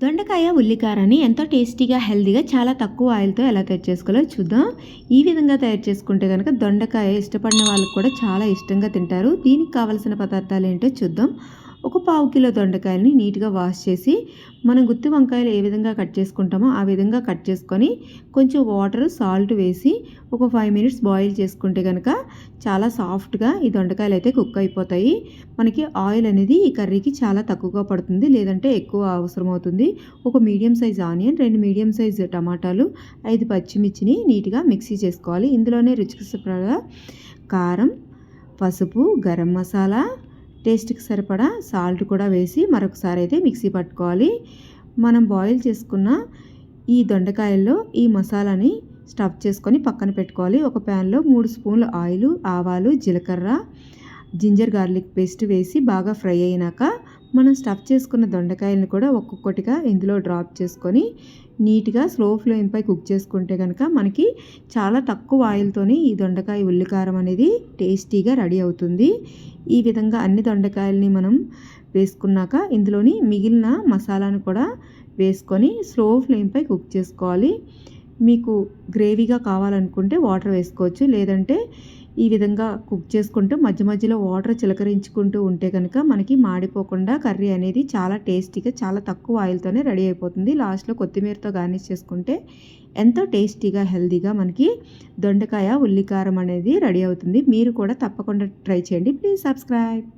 దొండకాయ ఉల్లికారాన్ని ఎంతో టేస్టీగా హెల్తీగా చాలా తక్కువ ఆయిల్తో ఎలా తయారు చేసుకోవాలో చూద్దాం. ఈ విధంగా తయారు చేసుకుంటే కనుక దొండకాయ ఇష్టపడిన వాళ్ళకి కూడా చాలా ఇష్టంగా తింటారు. దీనికి కావలసిన పదార్థాలు ఏంటో చూద్దాం. ఒక పావు కిలో దొండకాయలని నీట్గా వాష్ చేసి మనం గుత్తి వంకాయలు ఏ విధంగా కట్ చేసుకుంటామో ఆ విధంగా కట్ చేసుకొని కొంచెం వాటర్ సాల్ట్ వేసి ఒక ఫైవ్ మినిట్స్ బాయిల్ చేసుకుంటే కనుక చాలా సాఫ్ట్గా ఈ దొండకాయలు అయితే కుక్ అయిపోతాయి మనకి ఆయిల్ అనేది ఈ కర్రీకి చాలా తక్కువగా పడుతుంది. లేదంటే ఎక్కువ అవసరం అవుతుంది ఒక మీడియం సైజ్ ఆనియన్ రెండు మీడియం సైజ్ టమాటాలు ఐదు పచ్చిమిర్చిని నీట్గా మిక్సీ చేసుకోవాలి. ఇందులోనే రుచికి సరిపడా కారం పసుపు గరం మసాలా టేస్ట్కి సరిపడా సాల్ట్ కూడా వేసి మరొకసారి అయితే మిక్సీ పట్టుకోవాలి. మనం బాయిల్ చేసుకున్న ఈ దొండకాయల్లో ఈ మసాలాని స్టఫ్ చేసుకొని పక్కన పెట్టుకోవాలి. ఒక ప్యాన్లో మూడు స్పూన్లు ఆయిల్ ఆవాలు జీలకర్ర జింజర్ గార్లిక్ పేస్ట్ వేసి బాగా ఫ్రై అయినాక మనం స్టఫ్ చేసుకున్న దొండకాయలను కూడా ఒక్కొక్కటిగా ఇందులో డ్రాప్ చేసుకొని నీట్గా స్లో ఫ్లేమ్పై కుక్ చేసుకుంటే కనుక మనకి చాలా తక్కువ ఆయిల్తోనే ఈ దొండకాయ ఉల్లికారం అనేది టేస్టీగా రెడీ అవుతుంది. ఈ విధంగా అన్ని దొండకాయలని మనం వేసుకున్నాక ఇందులోని మిగిలిన మసాలాను కూడా వేసుకొని స్లో ఫ్లేమ్పై కుక్ చేసుకోవాలి. మీకు గ్రేవీగా కావాలనుకుంటే వాటర్ వేసుకోవచ్చు. లేదంటే ఈ విధంగా కుక్ చేసుకుంటూ మధ్య మధ్యలో వాటర్ చిలకరించుకుంటూ ఉంటే కనుక మనకి మాడిపోకుండా కర్రీ అనేది చాలా టేస్టీగా చాలా తక్కువ ఆయిల్తోనే రెడీ అయిపోతుంది. లాస్ట్లో కొత్తిమీరతో గార్నిష్ చేసుకుంటే ఎంతో టేస్టీగా హెల్తీగా మనకి దొండకాయ ఉల్లికారం అనేది రెడీ అవుతుంది. మీరు కూడా తప్పకుండా ట్రై చేయండి. Please subscribe.